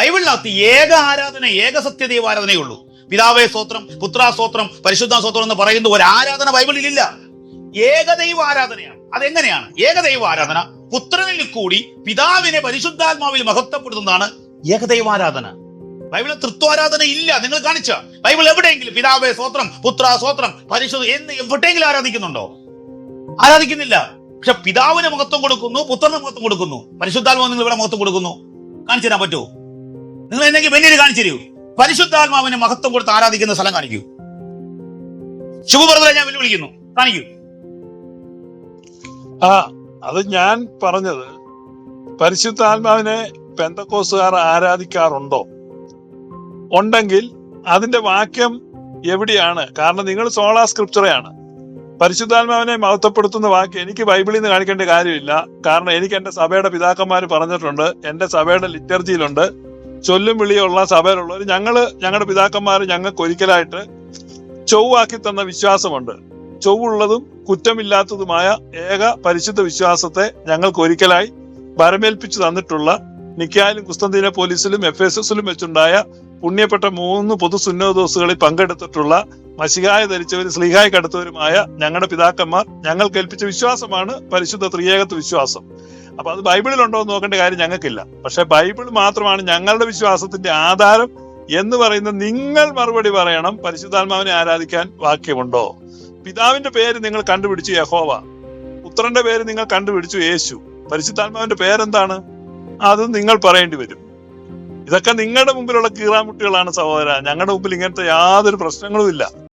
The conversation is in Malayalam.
ബൈബിളിനകത്ത് ഏക ആരാധന ഏക സത്യദൈവ ആരാധനയേ ഉള്ളൂ പിതാവേ സ്തോത്രം പുത്രാ സ്തോത്രം പരിശുദ്ധ സ്തോത്രം എന്ന് പറയുന്ന ഒരു ആരാധന ബൈബിളിൽ ബൈബിളിലില്ല ഏകദൈവ ആരാധനയാണ്. അതെങ്ങനെയാണ്? ഏകദൈവ ആരാധന പുത്രനിൽ കൂടി പിതാവിനെ പരിശുദ്ധാത്മാവിൽ മഹത്വപ്പെടുത്തുന്നതാണ് ഏകദൈവ ആരാധന. ബൈബിളിൽ തൃത്വാരാധന ഇല്ല. നിങ്ങൾ കാണിച്ച? ബൈബിൾ എവിടെയെങ്കിലും പിതാവേ സ്ത്രോത്രം പുത്രാ സ്ത്രോത്രം പരിശുദ്ധ എന്ന് എവിടെയെങ്കിലും ആരാധിക്കുന്നുണ്ടോ? ആരാധിക്കുന്നില്ല. പക്ഷെ പിതാവിന് മഹത്വം കൊടുക്കുന്നു പുത്രന് മഹത്വം കൊടുക്കുന്നു. പരിശുദ്ധാത്മാവ് നിങ്ങൾ ഇവിടെ മഹത്വം കൊടുക്കുന്നു. കാണിച്ചു തരാൻ പറ്റുമോ? നിങ്ങൾ എന്തെങ്കിലും പിന്നീട് കാണിച്ചു തരൂ. പരിശുദ്ധാത്മാവിന് മഹത്വം കൊടുത്ത് ആരാധിക്കുന്ന സ്ഥലം കാണിക്കൂ. ശുഭപ്രദ ഞാൻ വെല്ലുവിളിക്കുന്നു. കാണിക്കൂ. ആ അത് ഞാൻ പറഞ്ഞത് പരിശുദ്ധാത്മാവിനെ പെന്തക്കോസുകാർ ആരാധിക്കാറുണ്ടോ? ഉണ്ടെങ്കിൽ അതിന്റെ വാക്യം എവിടെയാണ്? കാരണം നിങ്ങൾ സോളാ സ്ക്രിപ്ചറയാണ്. പരിശുദ്ധാത്മാവിനെ മഹത്വപ്പെടുത്തുന്ന വാക്ക് എനിക്ക് ബൈബിളിൽ നിന്ന് കാണിക്കേണ്ട കാര്യമില്ല. കാരണം എനിക്ക് എന്റെ സഭയുടെ പിതാക്കന്മാർ പറഞ്ഞിട്ടുണ്ട് എന്റെ സഭയുടെ ലിറ്റർജിയിലുണ്ട്. ചൊല്ലും വിളിയുള്ള സഭയിലുള്ളവർ ഞങ്ങൾ ഞങ്ങളുടെ പിതാക്കന്മാർ ഞങ്ങൾക്ക് ഒരിക്കലായിട്ട് ചൊവ്വാക്കി തന്ന വിശ്വാസമുണ്ട്. ചൊവ്വുള്ളതും കുറ്റമില്ലാത്തതുമായ ഏക പരിശുദ്ധ വിശ്വാസത്തെ ഞങ്ങൾക്ക് ഒരിക്കലായി വരമേൽപ്പിച്ചു തന്നിട്ടുള്ള നിക്കായാലും കുസ്തന്തീന പോലീസിലും എഫ് എസ് എസിലും വെച്ചുണ്ടായ പുണ്യപ്പെട്ട മൂന്ന് പൊതു സുന്നോദോസുകളിൽ പങ്കെടുത്തിട്ടുള്ള മഷികായ ധരിച്ചവരും സ്ലീഹായ കടുത്തവരുമായ ഞങ്ങളുടെ പിതാക്കന്മാർ ഞങ്ങൾ കേൾപ്പിച്ച വിശ്വാസമാണ് പരിശുദ്ധ ത്രിയേകത്വ വിശ്വാസം. അപ്പൊ അത് ബൈബിളിൽ ഉണ്ടോ എന്ന് നോക്കേണ്ട കാര്യം ഞങ്ങൾക്കില്ല. പക്ഷെ ബൈബിൾ മാത്രമാണ് ഞങ്ങളുടെ വിശ്വാസത്തിന്റെ ആധാരം എന്ന് പറയുന്ന നിങ്ങൾ മറുപടി പറയണം. പരിശുദ്ധാത്മാവിനെ ആരാധിക്കാൻ വാക്യമുണ്ടോ? പിതാവിന്റെ പേര് നിങ്ങൾ കണ്ടുപിടിച്ചു യഹോവ. പുത്രന്റെ പേര് നിങ്ങൾ കണ്ടുപിടിച്ചു യേശു. പരിശുദ്ധാത്മാവിന്റെ പേരെന്താണ്? അത് നിങ്ങൾ പറയേണ്ടി വരും. ഇതൊക്കെ നിങ്ങളുടെ മുമ്പിലുള്ള കീറാമുട്ടികളാണ് സഹോദര. ഞങ്ങളുടെ മുമ്പിൽ ഇങ്ങനത്തെ യാതൊരു പ്രശ്നങ്ങളും ഇല്ല.